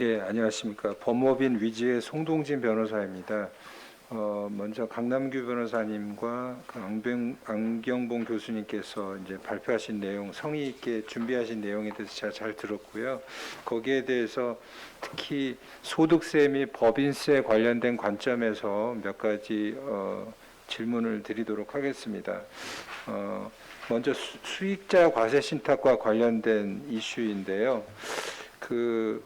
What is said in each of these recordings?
네, 안녕하십니까. 법무법인 위지의 송동진 변호사입니다. 어, 먼저 강남규 변호사님과 그 안병, 안경 봉 교수님께서 이제 발표하신 내용, 성의 있게 준비하신 내용에 대해서 제가 잘 들었고요. 거기에 대해서 특히 소득세 및 법인세 관련된 관점에서 몇 가지 어, 질문을 드리도록 하겠습니다. 어, 먼저 수, 수익자 과세 신탁과 관련된 이슈인데요. 그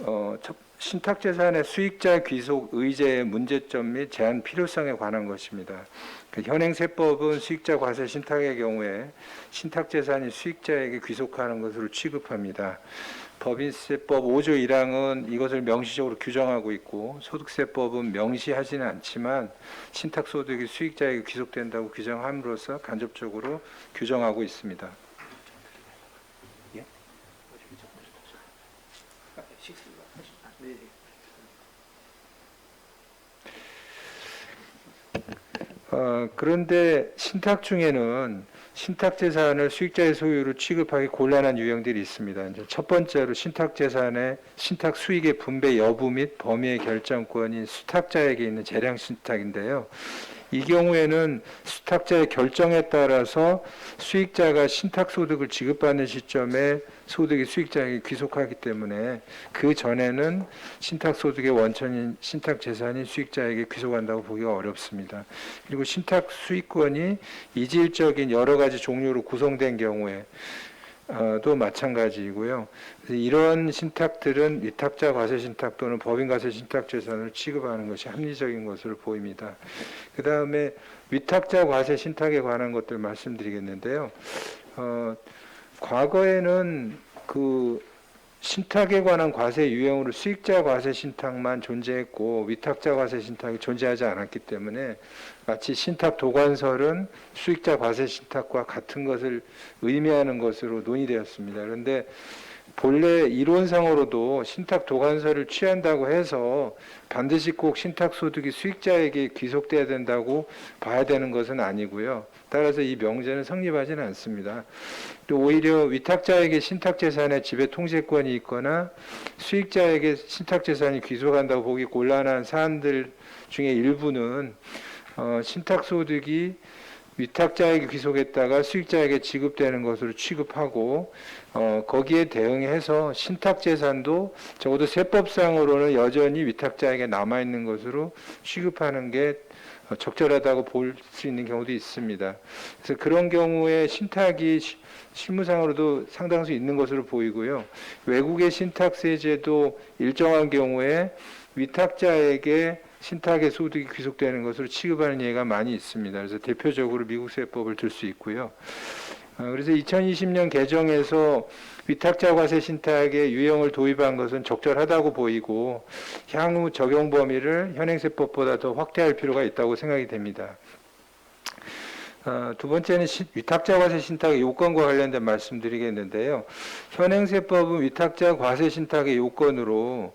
어, 첫- 신탁재산의 수익자 귀속 의제의 문제점 및 제한 필요성에 관한 것입니다. 그 현행세법은 수익자 과세 신탁의 경우에 신탁재산이 수익자에게 귀속하는 것으로 취급합니다. 법인세법 5조 1항은 이것을 명시적으로 규정하고 있고 소득세법은 명시하지는 않지만 신탁소득이 수익자에게 귀속된다고 규정함으로써 간접적으로 규정하고 있습니다. 어, 그런데 신탁 중에는 신탁 재산을 수익자의 소유로 취급하기 곤란한 유형들이 있습니다. 이제 첫 번째로 신탁 재산의 신탁 수익의 분배 여부 및 범위의 결정권이 수탁자에게 있는 재량 신탁인데요. 이 경우에는 수탁자의 결정에 따라서 수익자가 신탁 소득을 지급받는 시점에 소득이 수익자에게 귀속하기 때문에 그 전에는 신탁 소득의 원천인 신탁 재산이 수익자에게 귀속한다고 보기가 어렵습니다. 그리고 신탁 수익권이 이질적인 여러 가지 종류로 구성된 경우에 어, 또 마찬가지이고요. 이런 신탁들은 위탁자 과세 신탁 또는 법인 과세 신탁 재산을 취급하는 것이 합리적인 것으로 보입니다. 그 다음에 위탁자 과세 신탁에 관한 것들 말씀드리겠는데요. 어, 과거에는 그 신탁에 관한 과세 유형으로 수익자 과세 신탁만 존재했고 위탁자 과세 신탁이 존재하지 않았기 때문에 마치 신탁 도관설은 수익자 과세 신탁과 같은 것을 의미하는 것으로 논의되었습니다. 그런데 본래 이론상으로도 신탁 도관설을 취한다고 해서 반드시 꼭 신탁 소득이 수익자에게 귀속돼야 된다고 봐야 되는 것은 아니고요. 따라서 이 명제는 성립하지는 않습니다. 또 오히려 위탁자에게 신탁 재산의 지배 통제권이 있거나 수익자에게 신탁 재산이 귀속한다고 보기 곤란한 사안들 중에 일부는 어, 신탁 소득이 위탁자에게 귀속했다가 수익자에게 지급되는 것으로 취급하고 어, 거기에 대응해서 신탁 재산도 적어도 세법상으로는 여전히 위탁자에게 남아 있는 것으로 취급하는 게 어, 적절하다고 볼 수 있는 경우도 있습니다. 그래서 그런 경우에 신탁이 시- 실무상으로도 상당수 있는 것으로 보이고요. 외국의 신탁세제도 일정한 경우에 위탁자에게 신탁의 소득이 귀속되는 것으로 취급하는 예가 많이 있습니다. 그래서 대표적으로 미국 세법을 들 수 있고요. 어, 그래서 2020년 개정에서 위탁자 과세 신탁의 유형을 도입한 것은 적절하다고 보이고 향후 적용 범위를 현행세법보다 더 확대할 필요가 있다고 생각이 됩니다. 어, 두 번째는 시- 위탁자 과세 신탁의 요건과 관련된 말씀드리겠는데요. 현행세법은 위탁자 과세 신탁의 요건으로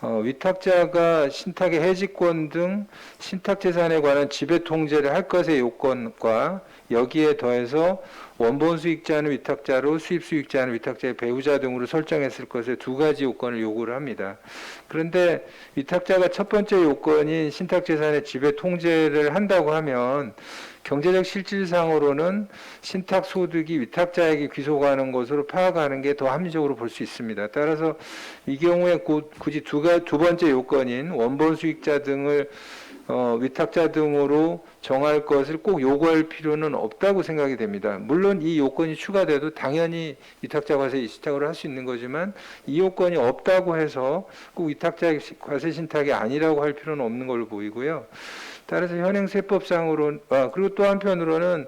어, 위탁자가 신탁의 해지권 등 신탁 재산에 관한 지배 통제를 할 것의 요건과 여기에 더해서 원본 수익자는 위탁자로 수입 수익자는 위탁자의 배우자 등으로 설정했을 것의 두 가지 요건을 요구를 합니다. 그런데 위탁자가 첫 번째 요건인 신탁 재산의 지배 통제를 한다고 하면 경제적 실질상으로는 신탁 소득이 위탁자에게 귀속하는 것으로 파악하는 게 더 합리적으로 볼 수 있습니다. 따라서 이 경우에 곧 굳이 두, 가, 두 번째 요건인 원본 수익자 등을 어, 위탁자 등으로 정할 것을 꼭 요구할 필요는 없다고 생각이 됩니다. 물론 이 요건이 추가돼도 당연히 위탁자 과세 신탁을 할 수 있는 거지만 이 요건이 없다고 해서 꼭 위탁자 과세 신탁이 아니라고 할 필요는 없는 걸로 보이고요. 따라서 현행 세법상으로 아, 그리고 또 한편으로는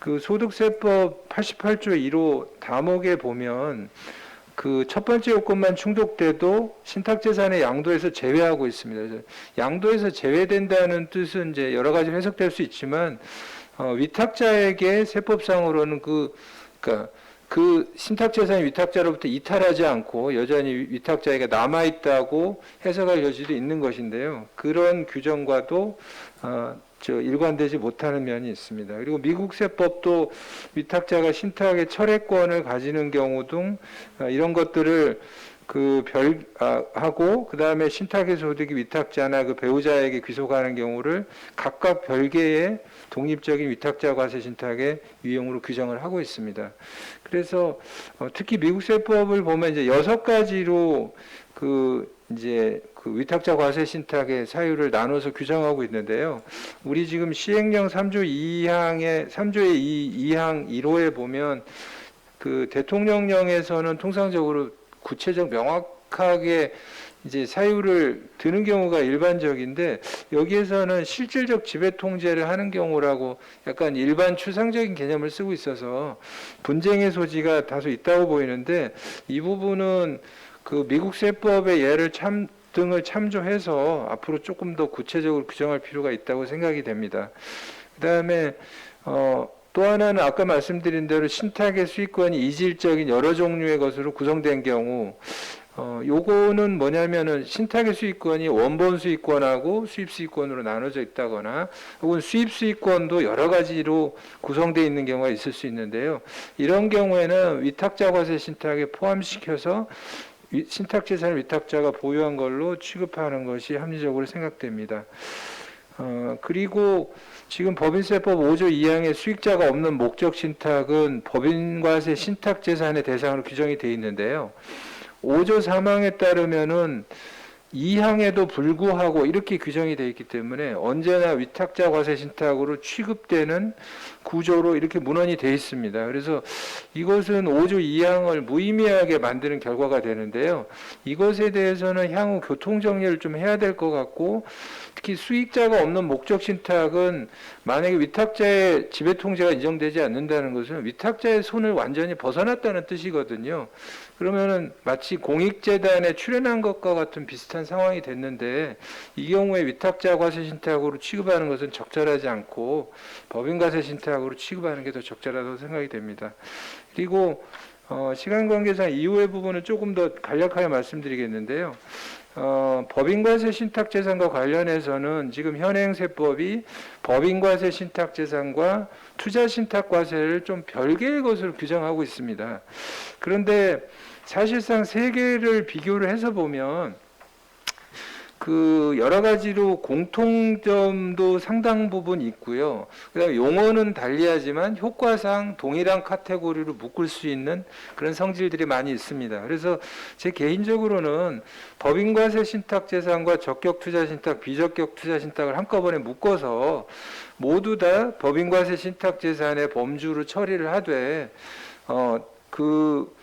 그 소득세법 88조 1호 다목에 보면 그 첫 번째 요건만 충족돼도 신탁재산의 양도에서 제외하고 있습니다. 양도에서 제외된다는 뜻은 이제 여러 가지 해석될 수 있지만 어, 위탁자에게 세법상으로는 그 그러니까 그 신탁재산이 위탁자로부터 이탈하지 않고 여전히 위탁자에게 남아 있다고 해석할 여지도 있는 것인데요. 그런 규정과도 어, 저 일관되지 못하는 면이 있습니다. 그리고 미국 세법도 위탁자가 신탁의 철회권을 가지는 경우 등 어, 이런 것들을 그 별 아, 하고 그 다음에 신탁의 소득이 위탁자나 그 배우자에게 귀속하는 경우를 각각 별개의 독립적인 위탁자 과세 신탁의 유형으로 규정을 하고 있습니다. 그래서 어, 특히 미국 세법을 보면 이제 여섯 가지로 그 이제 그 위탁자 과세 신탁의 사유를 나눠서 규정하고 있는데요. 우리 지금 시행령 3조 2항의 3조의 2, 2항 1호에 보면 그 대통령령에서는 통상적으로 구체적 명확하게 이제 사유를 드는 경우가 일반적인데 여기에서는 실질적 지배 통제를 하는 경우라고 약간 일반 추상적인 개념을 쓰고 있어서 분쟁의 소지가 다소 있다고 보이는데 이 부분은 그 미국 세법의 예를 참 등을 참조해서 앞으로 조금 더 구체적으로 규정할 필요가 있다고 생각이 됩니다. 그다음에 어, 또 하나는 아까 말씀드린 대로 신탁의 수익권이 이질적인 여러 종류의 것으로 구성된 경우 어, 요거는 뭐냐면은 신탁의 수익권이 원본 수익권하고 수입 수익권으로 나눠져 있다거나 혹은 수입 수익권도 여러 가지로 구성되어 있는 경우가 있을 수 있는데요. 이런 경우에는 위탁자 과세 신탁에 포함시켜서 위- 신탁 재산을 위탁자가 보유한 걸로 취급하는 것이 합리적으로 생각됩니다. 어, 그리고 지금 법인세법 5조 2항의 수익자가 없는 목적 신탁은 법인과세 신탁 재산의 대상으로 규정이 되어 있는데요. 5조 3항에 따르면은 2항에도 불구하고 이렇게 규정이 되어 있기 때문에 언제나 위탁자 과세 신탁으로 취급되는 구조로 이렇게 문헌이 되어 있습니다. 그래서 이것은 5조 2항을 무의미하게 만드는 결과가 되는데요. 이것에 대해서는 향후 교통 정리를 좀 해야 될 것 같고 특히 수익자가 없는 목적 신탁은 만약에 위탁자의 지배 통제가 인정되지 않는다는 것은 위탁자의 손을 완전히 벗어났다는 뜻이거든요. 그러면은 마치 공익재단에 출연한 것과 같은 비슷한 상황이 됐는데 이 경우에 위탁자 과세 신탁으로 취급하는 것은 적절하지 않고 법인 과세 신탁으로 취급하는 게 더 적절하다고 생각이 됩니다. 그리고 어, 시간 관계상 이후의 부분은 조금 더 간략하게 말씀드리겠는데요. 어, 법인과세 신탁재산과 관련해서는 지금 현행 세법이 법인과세 신탁재산과 투자신탁과세를 좀 별개의 것으로 규정하고 있습니다. 그런데 사실상 세 개를 비교를 해서 보면 그 여러 가지로 공통점도 상당 부분 있고요. 그다음에 용어는 달리하지만 효과상 동일한 카테고리로 묶을 수 있는 그런 성질들이 많이 있습니다. 그래서 제 개인적으로는 법인과세 신탁 재산과 적격 투자 신탁, 비적격 투자 신탁을 한꺼번에 묶어서 모두 다 법인과세 신탁 재산의 범주로 처리를 하되 어그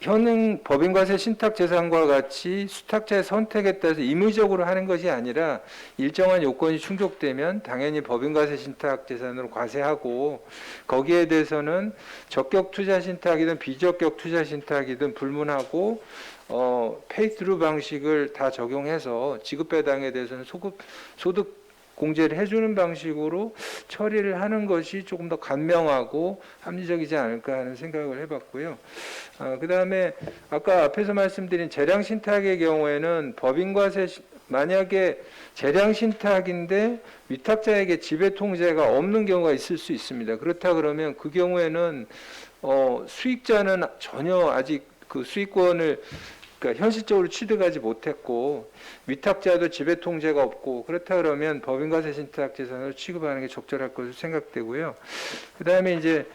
현행 법인과세 신탁 재산과 같이 수탁자의 선택에 따라서 임의적으로 하는 것이 아니라 일정한 요건이 충족되면 당연히 법인과세 신탁 재산으로 과세하고 거기에 대해서는 적격 투자 신탁이든 비적격 투자 신탁이든 불문하고 어 페이스루 방식을 다 적용해서 지급 배당에 대해서는 소급 소득 공제를 해주는 방식으로 처리를 하는 것이 조금 더 간명하고 합리적이지 않을까 하는 생각을 해봤고요. 어, 그 다음에 아까 앞에서 말씀드린 재량 신탁의 경우에는 법인과세 시- 만약에 재량 신탁인데 위탁자에게 지배 통제가 없는 경우가 있을 수 있습니다. 그렇다 그러면 그 경우에는 어, 수익자는 전혀 아직 그 수익권을 그러니까 현실적으로 취득하지 못했고 위탁자도 지배 통제가 없고 그렇다 그러면 법인과세 신탁 재산을 취급하는 게 적절할 것으로 생각되고요. 그다음에 이제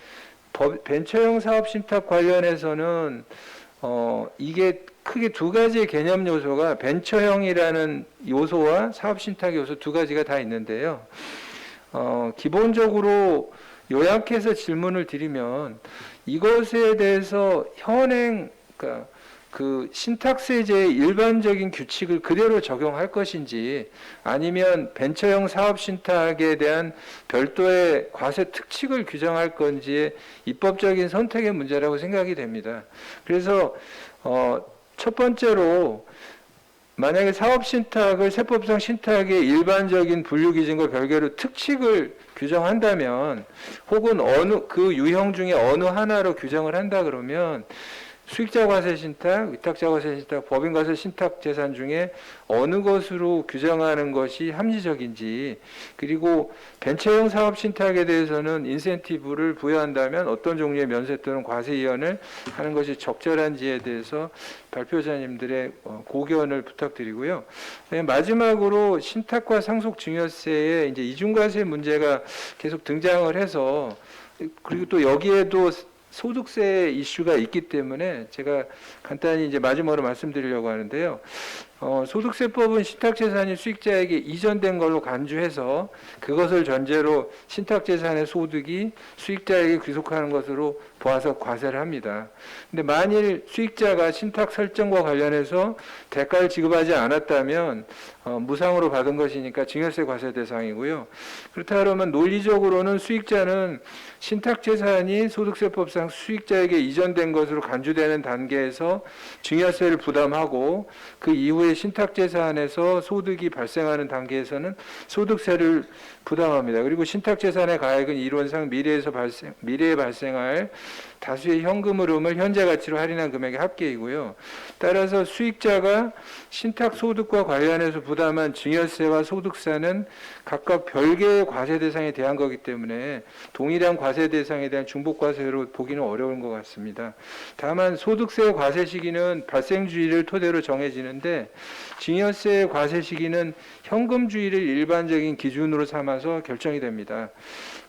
법, 벤처형 사업 신탁 관련해서는 어 이게 크게 두 가지의 개념 요소가 벤처형이라는 요소와 사업 신탁 요소 두 가지가 다 있는데요. 어 기본적으로 요약해서 질문을 드리면 이것에 대해서 현행 그러니까 그 신탁세제의 일반적인 규칙을 그대로 적용할 것인지 아니면 벤처형 사업 신탁에 대한 별도의 과세 특칙을 규정할 건지의 입법적인 선택의 문제라고 생각이 됩니다. 그래서 어, 첫 번째로 만약에 사업 신탁을 세법상 신탁의 일반적인 분류 기준과 별개로 특칙을 규정한다면 혹은 어느 그 유형 중에 어느 하나로 규정을 한다 그러면 수익자 과세 신탁, 위탁자 과세 신탁, 법인 과세 신탁 재산 중에 어느 것으로 규정하는 것이 합리적인지 그리고 벤처형 사업 신탁에 대해서는 인센티브를 부여한다면 어떤 종류의 면세 또는 과세 이연을 하는 것이 적절한지에 대해서 발표자님들의 어, 고견을 부탁드리고요. 네, 마지막으로 신탁과 상속 증여세의 이제 이중과세 문제가 계속 등장을 해서 그리고 또 여기에도 소득세 이슈가 있기 때문에 제가 간단히 이제 마지막으로 말씀드리려고 하는데요. 어, 소득세법은 신탁재산이 수익자에게 이전된 걸로 간주해서 그것을 전제로 신탁재산의 소득이 수익자에게 귀속하는 것으로 보아서 과세를 합니다. 근데 만일 수익자가 신탁 설정과 관련해서 대가를 지급하지 않았다면 어, 무상으로 받은 것이니까 증여세 과세 대상이고요. 그렇다 그러면 논리적으로는 수익자는 신탁재산이 소득세법상 수익자에게 이전된 것으로 간주되는 단계에서 증여세를 부담하고 그 이후에 신탁 재산에서 소득이 발생하는 단계에서는 소득세를 부담합니다. 그리고 신탁 재산의 가액은 이론상 미래에서 발생, 미래에 발생할 다수의 현금 흐름을 현재 가치로 할인한 금액의 합계이고요. 따라서 수익자가 신탁 소득과 관련해서 부담한 증여세와 소득세는 각각 별개의 과세 대상에 대한 거기 때문에 동일한 과세 대상에 대한 중복 과세로 보기는 어려운 것 같습니다. 다만 소득세 과세 시기는 발생 주의를 토대로 정해지는데 증여세 과세 시기는 현금 주의를 일반적인 기준으로 삼아 서 결정이 됩니다.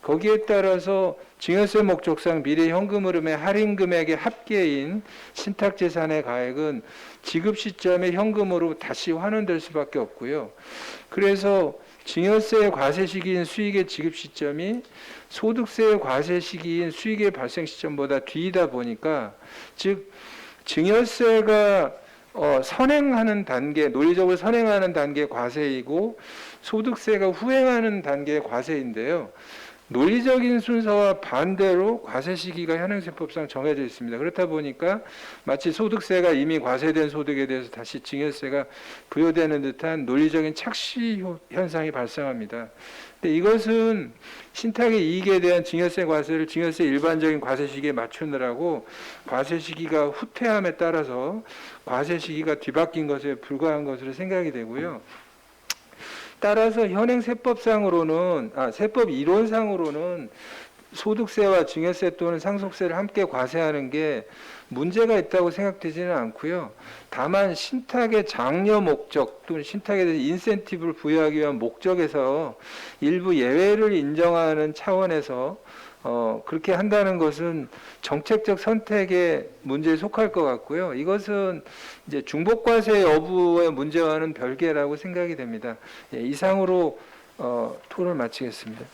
거기에 따라서 증여세 목적상 미래 현금 흐름의 할인 금액의 합계인 신탁 재산의 가액은 지급 시점의 현금으로 다시 환원될 수밖에 없고요. 그래서 증여세 과세 시기인 수익의 지급 시점이 소득세 과세 시기인 수익의 발생 시점보다 뒤이다 보니까 즉 증여세가 어, 선행하는 단계, 논리적으로 선행하는 단계 과세이고 소득세가 후행하는 단계의 과세인데요. 논리적인 순서와 반대로 과세 시기가 현행세법상 정해져 있습니다. 그렇다 보니까 마치 소득세가 이미 과세된 소득에 대해서 다시 증여세가 부여되는 듯한 논리적인 착시 효- 현상이 발생합니다. 근데 이것은 신탁의 이익에 대한 증여세 과세를 증여세 일반적인 과세 시기에 맞추느라고 과세 시기가 후퇴함에 따라서 과세 시기가 뒤바뀐 것에 불과한 것으로 생각이 되고요. 따라서 현행 세법상으로는 아 세법 이론상으로는 소득세와 증여세 또는 상속세를 함께 과세하는 게 문제가 있다고 생각되지는 않고요. 다만 신탁의 장려 목적 또는 신탁에 대한 인센티브를 부여하기 위한 목적에서 일부 예외를 인정하는 차원에서 어, 그렇게 한다는 것은 정책적 선택의 문제에 속할 것 같고요. 이것은 이제 중복과세 여부의 문제와는 별개라고 생각이 됩니다. 예, 이상으로 어, 토론을 마치겠습니다.